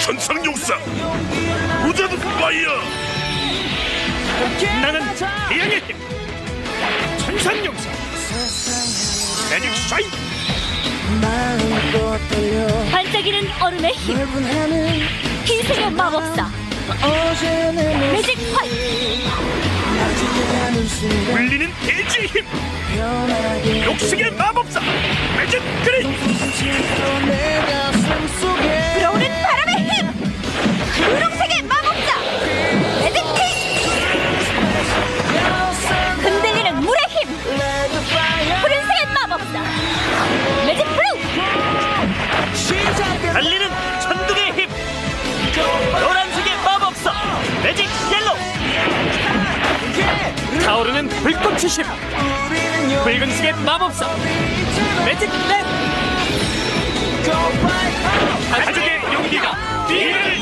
천상용사 우자드 파이어. 나는 태양의 힘 천상용사. 매직 샤인. 반짝이는 얼음의 힘 희생의 마법사. 매직 순간 울리는 대지의 힘 녹색의 마법사. 매직 그레 달리는 천둥의 힘. 노란색의 마법사 매직 옐로 타오르는 불꽃의 힘. 붉은색의 마법사 매직 렛 가족의 용기가 비를